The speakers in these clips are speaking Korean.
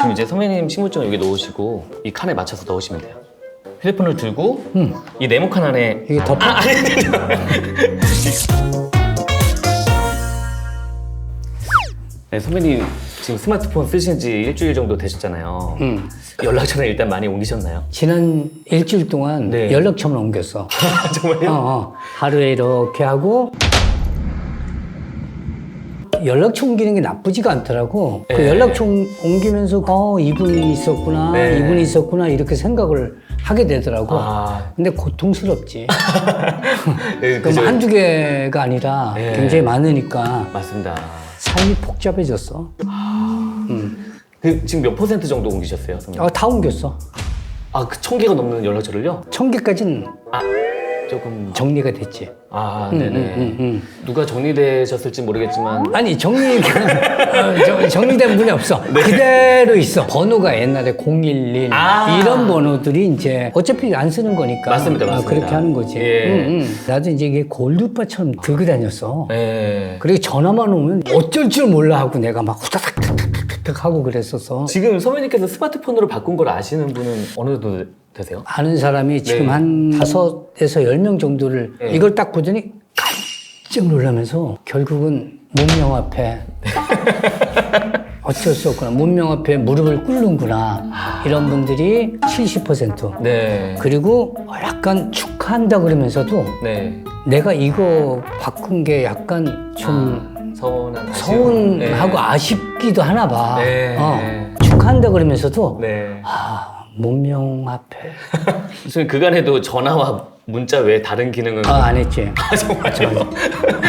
그럼 이제 선배님 신분증 여기 넣으시고 이 칸에 맞춰서 넣으시면 돼요. 휴대폰을 들고 응. 이 네모 칸 안에 이게 덮어. 아, 아니. 네, 선배님 지금 스마트폰 쓰신 지 일주일 정도 되셨잖아요. 응. 연락처는 일단 많이 옮기셨나요? 지난 일주일 동안 네. 연락처만 옮겼어. 정말요? 어, 어. 하루에 이렇게 하고 연락처 옮기는 게 나쁘지가 않더라고. 그 네. 연락처 옮- 옮기면서 어 이분이 있었구나, 네. 이분이 있었구나 이렇게 생각을 하게 되더라고. 아, 근데 고통스럽지. 네, 그럼 그죠. 한두 개가 아니라 네. 굉장히 많으니까 맞습니다. 삶이 복잡해졌어. 그, 지금 몇 퍼센트 정도 옮기셨어요, 선배님? 어, 다 옮겼어. 아, 그 천 개가 넘는 연락처를요? 천 개까지는 아, 조금. 정리가 됐지. 아, 응, 네네. 응, 응, 응. 누가 정리되셨을지 모르겠지만. 아니 정리 어, 저- 정리된 분이 없어 그대로 있어 번호가 옛날에 011 아. 이런 번호들이 이제 어차피 안 쓰는 거니까 맞습니다, 아, 맞습니다. 그렇게 하는 거지 예. 응, 응. 나도 이제 이게 골드바처럼 들고 다녔어 네. 그리고 전화만 오면 어쩔 줄 몰라 하고 내가 막 후다닥 탁탁탁탁 하고 그랬었어 지금 선배님께서 스마트폰으로 바꾼 걸 아시는 분은 어느 정도 되세요? 아는 사람이 지금 네. 한 다섯에서 열 명 정도를 네. 이걸 딱 보더니 깜짝 놀라면서 결국은 문명 앞에 어쩔 수 없구나. 문명 앞에 무릎을 꿇는구나. 이런 분들이 70%. 네. 그리고 약간 축하한다 그러면서도 네. 내가 이거 바꾼 게 약간 좀 서운한 아쉬움. 서운하고 아쉽기도 하나 봐. 네. 어, 축하한다 그러면서도 네. 아, 문명 앞에 무슨 그간에도 전화와 문자 외에 다른 기능은 아, 안 했지. 아, 정말요?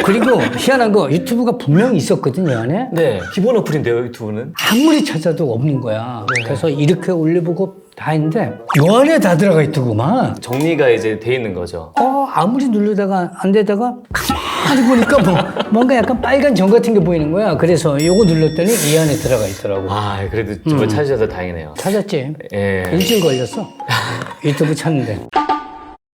그리고 희한한 거 유튜브가 분명히 있었거든, 요 안에. 네. 기본 어플인데요, 유튜브는. 아무리 찾아도 없는 거야. 네. 그래서 이렇게 올려보고 다 했는데 요 안에 다 들어가 있더구만. 정리가 이제 돼 있는 거죠. 어 아무리 누르다가 안 되다가 가만 히 보니까 뭐 뭔가 약간 빨간 점 같은 게 보이는 거야. 그래서 요거 눌렀더니 이 안에 들어가 있더라고. 아, 그래도 정말 음. 찾으셔서 다행이네요. 찾았지. 예. 일주일 걸렸어. 유튜브 찾는데.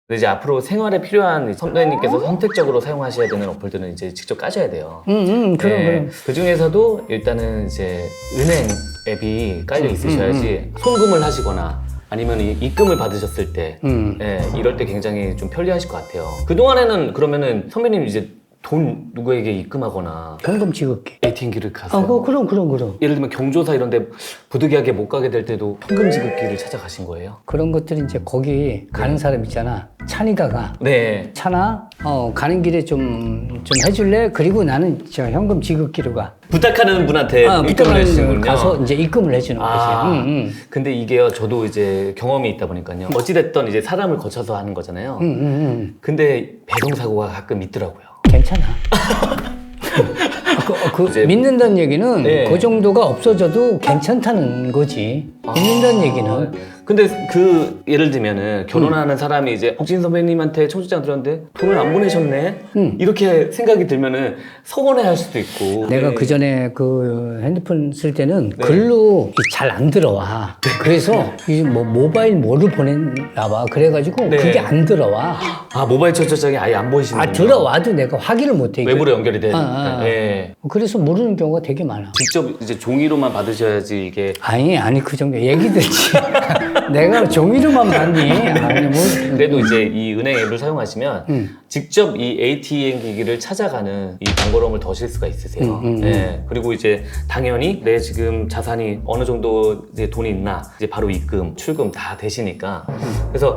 근데 이제 앞으로 생활에 필요한 선배님께서 선택적으로 사용하셔야 되는 어플들은 이제 직접 까셔야 돼요. 응, 응, 그럼, 그럼. 그 중에서도 일단은 이제 은행 앱이 깔려 있으셔야지 송금을 하시거나 아니면 이- 입금을 받으셨을 때, 음. 예, 이럴 때 굉장히 좀 편리하실 것 같아요. 그 동안에는 그러면은 선배님 이제 돈 누구에게 입금하거나 현금 지급기. ATM기를 가세요. 아, 그, 그럼, 그럼, 그럼. 예를 들면 경조사 이런 데 부득이하게 못 가게 될 때도 현금 지급기를 찾아가신 거예요? 그런 것들이 이제 거기 가는 사람 있잖아. 찬이가가. 네. 차나 어, 가는 길에 좀, 좀 해줄래? 그리고 나는 저 현금 지급기로 가. 부탁하는 분한테 아, 입금을 해주시는군요. 가서 이제 입금을 해주는 거지. 아, 응, 응. 근데 이게요, 저도 이제 경험이 있다 보니까요. 어찌됐든 이제 사람을 거쳐서 하는 거잖아요. 응, 응, 응. 근데 배송사고가 가끔 있더라고요. 괜찮아. 그, 그 이제- 믿는다는 얘기는 네. 그 정도가 없어져도 괜찮다는 거지. 믿는다는 얘기는 근데 그 예를 들면은 결혼하는 사람이 이제 옥진 선배님한테 청첩장 들었는데 돈을 안 보내셨네 음. 이렇게 생각이 들면은 서운해할 수도 있고 내가 네. 그 전에 그 핸드폰 쓸 때는 네. 글로 잘 안 들어와. 그래서 이 뭐 모바일 뭐를 보냈나 봐. 그래가지고 네. 그게 안 들어와. 아 모바일 청첩장이 아예 안 보이시는 아 들어와도 내가 확인을 못해. 이게. 외부로 연결이 되니까 아, 아. 예. 그래서 모르는 경우가 되게 많아. 직접 이제 종이로만 받으셔야지 이게 아니 아니 그 정도 얘기 듣지. 내가 종이로만 봤니? 아니 뭐. 그래도 이제 이 은행 앱을 사용하시면 음. 직접 이 ATM 기기를 찾아가는 이 번거로움을 더실 수가 있으세요. 음, 음, 네. 그리고 이제 당연히 내 지금 자산이 어느 정도 이제 돈이 있나 이제 바로 입금, 출금 다 되시니까 그래서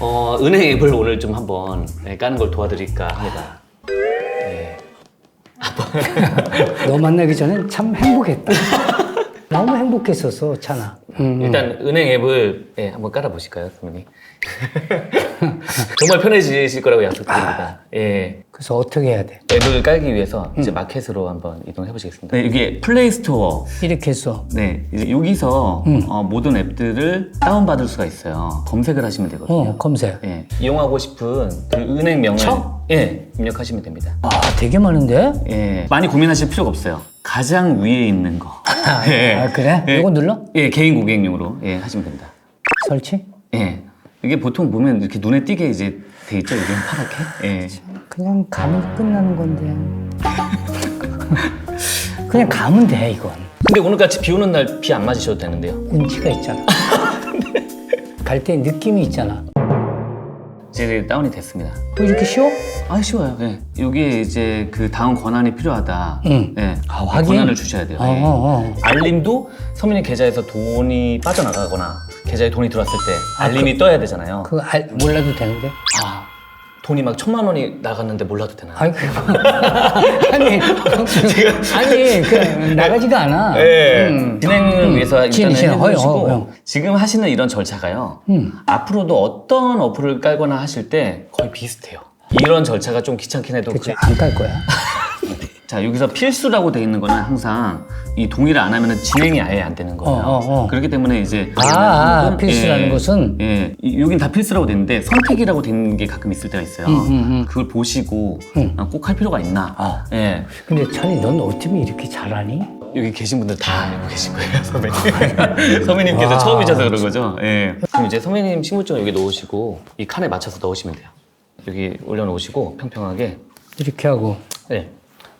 어, 은행 앱을 오늘 좀 한번 네, 까는 걸 도와드릴까 합니다. 네. 너 만나기 전엔 참 행복했다. 너무 행복했었어, 찬아. 음, 음. 일단 은행 앱을 네, 한번 깔아 보실까요, 선배님? 정말 편해지실 거라고 약속드립니다. 예. 그래서 어떻게 해야 돼? 앱을 깔기 위해서 이제 마켓으로 한번 이동해 보시겠습니다. 네, 이게 플레이 스토어. 이렇게 했어. 네, 이제 여기서 어, 모든 앱들을 다운받을 수가 있어요. 검색을 하시면 되거든요. 어, 검색. 예, 이용하고 싶은 그 은행명을 쳐? 예, 입력하시면 됩니다. 아, 되게 많은데? 예, 많이 고민하실 필요가 없어요. 가장 위에 있는 거. 예. 아, 그래? 예. 이거 눌러? 예, 개인 고객용으로 예, 하시면 됩니다. 설치? 예. 이게 보통 보면 이렇게 눈에 띄게 이제 돼 있죠, 이게 파랗게. 예. 그냥 가면 끝나는 건데. 그냥 가면 돼 이건. 근데 오늘 같이 비 오는 날 비 안 맞으셔도 되는데요. 운치가 있잖아. 갈 때 느낌이 있잖아. 이제 다운이 됐습니다. 뭐 이렇게 쉬워? 아 쉬워요. 예. 여기에 이제 그 다음 권한이 필요하다. 응. 예. 아, 확인? 권한을 주셔야 돼요. 어, 예. 어, 어. 알림도 서민이 계좌에서 돈이 빠져나가거나 계좌에 돈이 들어왔을 때 알림이 떠야 되잖아요. 그거 알, 몰라도 되는데? 아 돈이 막 천만 원이 나갔는데 몰라도 되나요? 아니, 그거. 아니, 아니, 그, 나가지가 않아. 네. 음. 진행을 위해서 진행, 일단은 진행. 해보시고 허용. 지금 하시는 이런 절차가요. 음. 앞으로도 어떤 어플을 깔거나 하실 때 거의 비슷해요. 이런 절차가 좀 귀찮긴 해도 그치, 그- 안깔 거야. 자 여기서 필수라고 되어 있는 거는 항상 이 동의를 안 하면 진행이 아예 안 되는 거예요. 어, 어, 어. 그렇기 때문에 이제 아, 아, 필수라는 예, 것은? 예, 이- 여긴 다 필수라고 되어 있는데 선택이라고 되는 게 가끔 있을 때가 있어요. 음, 그걸 보시고 음. 꼭할 필요가 있나? 아. 예. 근데 찬이 넌 어쩜 이렇게 잘하니? 여기 계신 분들 다 알고 계신 거예요, 선배님. 선배님께서 와. 처음이셔서 그런 거죠. 예. 그럼 이제 선배님 신분증 여기 놓으시고 이 칸에 맞춰서 넣으시면 돼요. 여기 올려놓으시고 평평하게. 이렇게 하고. 네.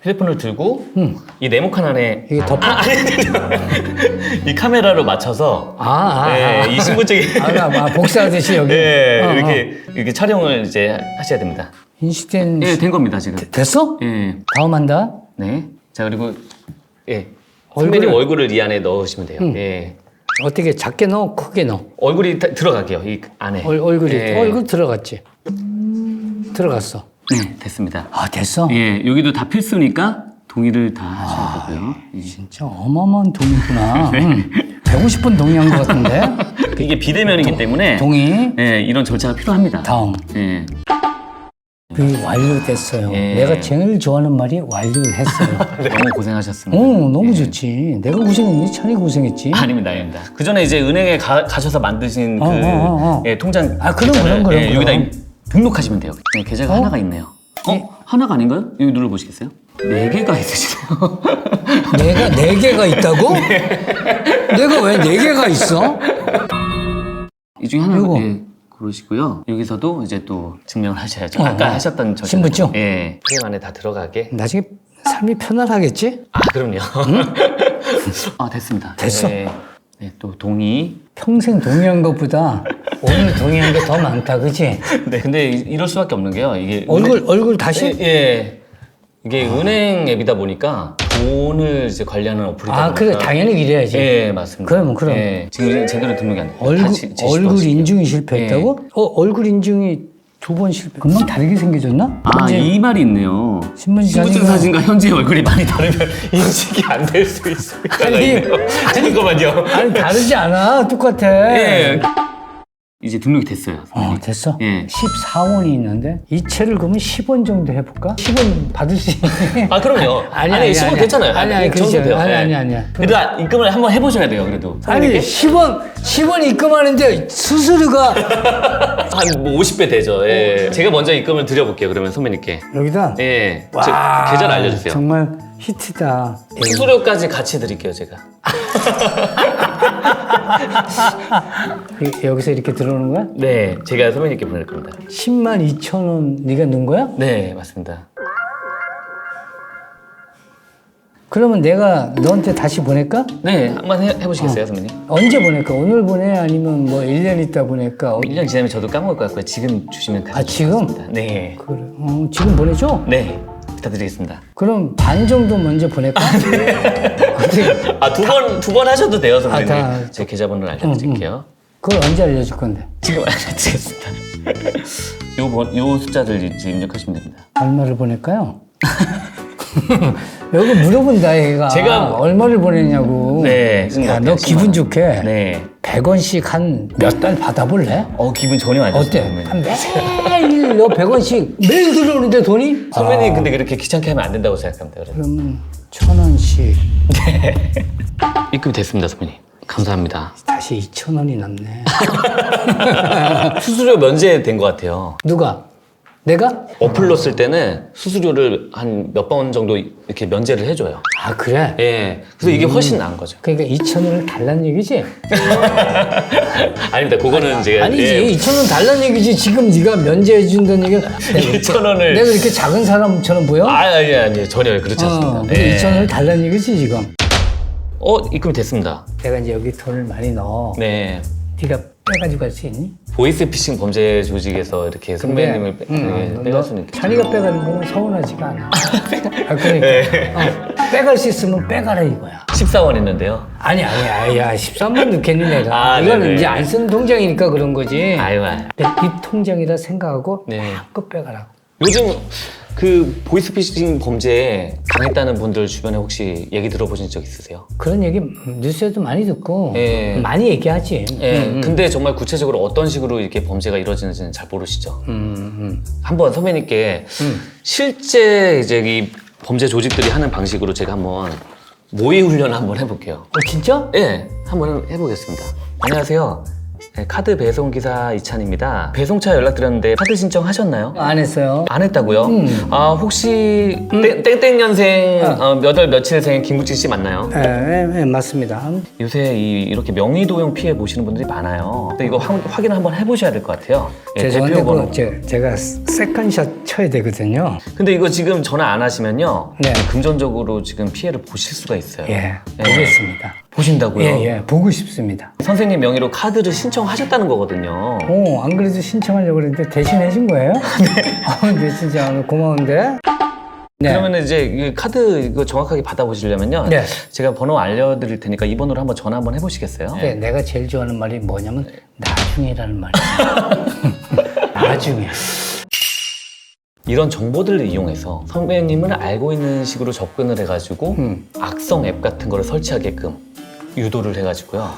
휴대폰을 들고 음. 이 네모칸 안에 이게 덮어? 아, 아니, 아니, 이 카메라로 맞춰서 아, 아, 예, 아. 이 신분증이 아, 나, 아, 복사하듯이 여기. 예, 어, 어. 이렇게 이렇게 촬영을 이제 하셔야 됩니다. 인식된. 예, 된 겁니다 지금. 됐어? 예, 다음 한다? 네. 자 그리고 예, 얼굴을- 선배님 얼굴을 이 안에 넣으시면 돼요. 예. 어떻게 작게 넣어? 크게 넣어? 얼굴이 다- 들어가게요 이 안에. 얼, 얼굴이. 예. 얼굴 들어갔지? 들어갔어. 네, 됐습니다. 아, 됐어? 예, 여기도 다 필수니까 동의를 다 하셔야 되고요. 예. 진짜 어마어마한 동의구나. 응. 150번 동의한 것 같은데? 이게 비대면이기 때문에 동의. 예, 이런 절차가 필요합니다. 다음. 예. 그 완료됐어요. 예. 내가 제일 좋아하는 말이 완료했어요. 너무 고생하셨습니다. 어, 너무 좋지. 내가 고생했니? 찬이 고생했지. 아닙니다, 아닙니다. 그 전에 이제 은행에 가, 가셔서 만드신 그 어, 어, 어, 어. 예, 통장 아, 그럼, 있잖아요. 그럼, 그럼, 예, 여기다 그럼. 임- 등록하시면 돼요. 네, 계좌가 하나가 있네요. 어? 하나가 아닌가요? 여기 눌러 보시겠어요? 네 개가 있으시네요. 내가 네 개가 있다고? 내가 왜 네 개가 있어? 이 중에 하나 요거. 예, 고르시고요. 여기서도 이제 또 증명을 하셔야죠. 어, 아까 어. 하셨던 절차. 신분증? 예. 프레임 안에 다 들어가게. 나중에 삶이 편안하겠지? 아, 그럼요. 아, 됐습니다. 됐어? 네, 네, 또 동의. 평생 동의한 것보다 오늘 동의한 게 더 많다, 그치? 네. 근데 이- 이럴 수밖에 없는 게요. 이게 얼굴, 얼굴 예, 다시? 예. 이게 은행 앱이다 보니까 돈을 이제 관리하는 어플이다 아, 보니까 그래, 당연히 이래야지. 예, 맞습니다. 그럼, 그럼. 예, 지금 제대로 등록이 안 돼요. 얼굴, 다 제- 제시도 얼굴. 인증이 실패했다고? 어, 얼굴 인증이 두 번 실패. 금방 다르게 생겨졌나? 아, 이제 이 말이 있네요. 신분증 신분증 사진과- 사진과 현재 얼굴이 많이 다르면 인식이 안 될 수 있습니다. 아니, 잠깐만요. 아니, 다르지 않아. 똑같아. 예. 이제 등록이 됐어요. 어, 됐어? 예. 14원이 있는데 이 채를 그러면 10원 정도 해볼까? 10원 받을 수 있니? 아 그럼요. 아니, 아니, 아니, 10원 아니. 됐잖아요. 아니, 아니, 정도 그렇죠. 돼요. 아니, 예. 아니, 아니야. 그래도 아, 입금을 한번 해보셔야 돼요. 그래도. 아니 10원 10원 입금하는데 수수료가 한뭐 50배 되죠. 예. 제가 먼저 입금을 드려볼게요. 그러면 선배님께. 여기다 예. 제 와, 계좌를 알려주세요. 정말 히트다. 예. 수수료까지 같이 드릴게요. 제가. 이- 여기서 이렇게 들어오는 거야? 네. 제가 선배님께 보낼 겁니다. 10만 2천 원 네가 넣은 거야? 네, 맞습니다. 그러면 내가 너한테 다시 보낼까? 네, 한번 해, 해보시겠어요, 선배님? 언제 보낼까? 오늘 보내? 아니면 뭐 1년 있다 보낼까? 어, 1년 지나면 저도 까먹을 것 같고요. 지금 주시면 아 지금? 가능합니다. 네. 그래. 어, 지금 보내줘? 네. 부탁드리겠습니다. 그럼 반 정도 먼저 보낼까? 어떻게? 아, 두 번, 두 번 하셔도 돼요, 선배님. 아, 다- 제 계좌번호를 알려드릴게요. 그걸 언제 알려줄 건데? 지금 알려드리겠습니다. 요, 번, 요 숫자를 이제 입력하시면 됩니다. 얼마를 보낼까요? 여기 물어본다 얘가 제가- 얼마를 보내냐고 네. 야, 너 기분 좋게 네. 100원씩 한 몇 달 받아볼래? 어, 기분 전혀 안 좋습니다. 어때? 한 매일 너 100원씩 매일 들어오는데 돈이? 선배님 근데 그렇게 귀찮게 하면 안 된다고 생각합니다. 그래서. 그러면 천 원씩 입금이 됐습니다, 선배님. 감사합니다. 다시 2천 원이 남네 수수료 면제된 것 같아요. 누가? 내가? 어플로 쓸 때는 수수료를 한 몇 번 정도 이렇게 면제를 해줘요. 아 그래? 예. 그래서 이게 훨씬 나은 거죠. 그러니까 2천 원을 달라는 얘기지? 아닙니다. 그거는 제가 아니지 예. 2천 원 달라는 얘기지 지금 네가 면제해 준다는 얘기가 2천 원을 내가 이렇게 작은 사람처럼 보여? 아, 아니 아니 전혀 그렇지 않습니다. 어, 근데 예. 2천 원을 달라는 얘기지 지금 어 입금이 됐습니다. 내가 이제 여기 돈을 많이 넣어 네. 네가 빼가지고 갈 수 있니? 보이스피싱 범죄 조직에서 이렇게 선배님을 빼, 네, 응, 빼갈 수는 있겠죠. 찬이가 빼가는 거는 서운하지가 않아 아, 그러니까 네. 어, 빼갈 수 있으면 빼가라 이거야 14원 했는데요. 아니 아니 아야 13만 넣겠니 내가 아, 이거는 네네. 이제 안 쓰는 통장이니까 그런 거지 아유, 아유. 내네 통장이라 생각하고 네. 마음껏 빼가라고 요즘 그 보이스피싱 범죄에 당했다는 분들 주변에 혹시 얘기 들어보신 적 있으세요? 그런 얘기 뉴스에도 많이 듣고 예. 많이 얘기하지 예. 음, 음. 근데 정말 구체적으로 어떤 식으로 이렇게 범죄가 이루어지는지는 잘 모르시죠. 음, 음. 한번 선배님께 음. 실제 이제 이 범죄 조직들이 하는 방식으로 제가 한번 모의 훈련을 한번 해볼게요. 어, 진짜? 예, 한번 해보겠습니다. 안녕하세요. 네, 카드 배송 기사 이찬입니다. 배송차 연락드렸는데 카드 신청하셨나요? 안 했어요 안 했다고요? 음. 아 혹시 땡- 땡땡 년생 어, 몇월 며칠생 김국진 씨 맞나요? 예, 예, 예, 맞습니다 요새 이, 이렇게 명의 도용 피해 보시는 분들이 많아요. 근데 이거 확, 확인을 한번 해보셔야 될 것 같아요. 예, 죄송한데 대표 번호. 그, 제, 제가 세컨샷 쳐야 되거든요 근데 이거 지금 전화 안 하시면요. 네. 금전적으로 지금 피해를 보실 수가 있어요. 예 예. 보겠습니다 보신다고요? 예, 예, 보고 싶습니다 선생님 명의로 카드를 신청하셨다는 거거든요. 오, 안 그래도 신청하려고 그랬는데 대신 해준 거예요? 네. 아, 근데 진짜 오늘 고마운데? 네. 그러면 이제 이 카드 이거 정확하게 받아보시려면요. 네. 제가 번호 알려드릴 테니까 이 번호로 한번 전화 한번 해보시겠어요? 근데 내가 제일 좋아하는 말이 뭐냐면 나중에라는 말이야. 나중에. 이런 정보들을 이용해서 선배님을 알고 있는 식으로 접근을 해가지고 음. 악성 앱 같은 거를 설치하게끔 유도를 해가지고요.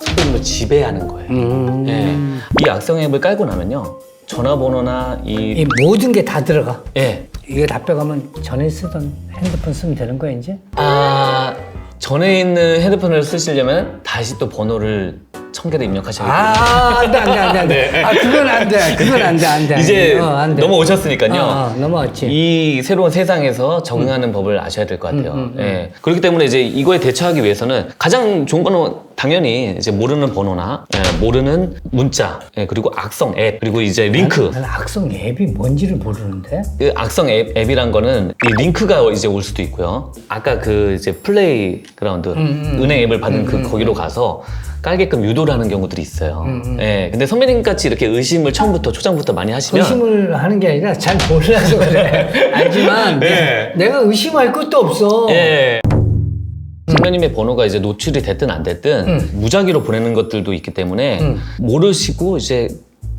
선배님을 지배하는 거예요. 음. 예. 이 악성 앱을 깔고 나면요. 전화번호나 이, 이 모든 게 다 들어가. 예. 이거 다 빼가면 전에 쓰던 핸드폰 쓰면 되는 거야 이제? 아, 전에 있는 핸드폰을 쓰시려면 다시 또 번호를 천 개를 입력하셔야 돼요. 아, 안 돼, 안 돼, 안 돼, 안 돼. 아, 그건 안 돼. 그건 안 돼, 안 돼. 이제 어, 안 돼. 넘어오셨으니까요. 어, 어, 넘어왔지. 이 새로운 세상에서 적응하는 법을 아셔야 될 것 같아요. 음, 예. 그렇기 때문에 이제 이거에 대처하기 위해서는 가장 좋은 거는 당연히 이제 모르는 번호나 예, 모르는 문자 예, 그리고 악성 앱 그리고 이제 링크 나는 악성 앱이 뭔지를 모르는데? 그 악성 앱, 앱이란 거는 이 링크가 이제 올 수도 있고요. 아까 그 이제 플레이 그라운드 은행 앱을 받은 그 거기로 가서 깔게끔 유도를 하는 경우들이 있어요. 예. 근데 선배님 같이 이렇게 의심을 처음부터 초장부터 많이 하시면 의심을 하는 게 아니라 잘 몰라서 그래. 알지만 네. 내가 의심할 것도 없어. 예. 선배님의 번호가 이제 노출이 됐든 안 됐든 무작위로 보내는 것들도 있기 때문에 모르시고 이제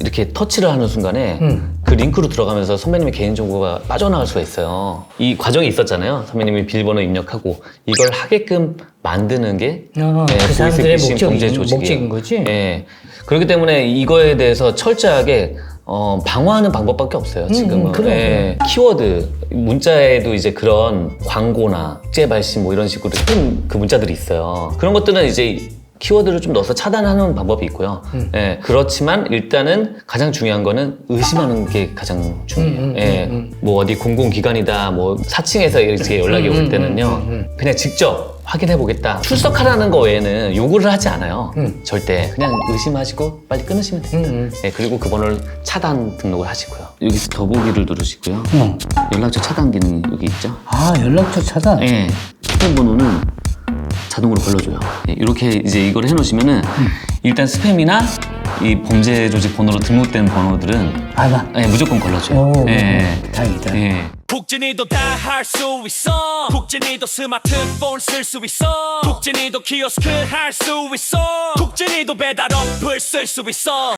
이렇게 터치를 하는 순간에 음. 그 링크로 들어가면서 선배님의 개인정보가 빠져나갈 수가 있어요. 이 과정이 있었잖아요. 선배님이 비밀번호 입력하고 이걸 하게끔 만드는 게 어, 예, 그 사람들의 보이스피싱 목적이- 범죄 조직이에요. 목적인 거지? 예. 그렇기 때문에 이거에 대해서 철저하게 어, 방어하는 방법밖에 없어요. 지금은. 음, 그럼, 예. 키워드 문자에도 이제 그런 광고나 국제 발신 뭐 이런 식으로 뜬그 문자들이 있어요. 그런 것들은 이제 키워드를 좀 넣어서 차단하는 방법이 있고요. 음. 예. 그렇지만 일단은 가장 중요한 거는 의심하는 게 가장 중요해요. 음, 음, 예. 뭐 어디 공공기관이다, 뭐 사칭해서 이렇게 연락이 음, 올 때는요. 그냥 직접 확인해 보겠다. 출석하라는 거 외에는 요구를 하지 않아요. 절대 그냥 의심하시고 빨리 끊으시면 됩니다. 음, 음. 네, 그리고 그 번호를 차단 등록을 하시고요. 여기서 더보기를 누르시고요. 어. 연락처 차단 기능이 여기 있죠. 아, 연락처 차단? 네, 스팸 번호는 자동으로 걸러줘요. 네, 이렇게 이제 이걸 해놓으시면은 일단 스팸이나 이 범죄 조직 번호로 등록된 번호들은 아, 나. 네, 무조건 걸러줘요. 오, 네. 다행이다. 네. 국진이도 다 할 수 있어 국진이도 스마트폰 쓸 수 있어 국진이도 키오스크 할 수 있어 국진이도 배달 어플 쓸 수 있어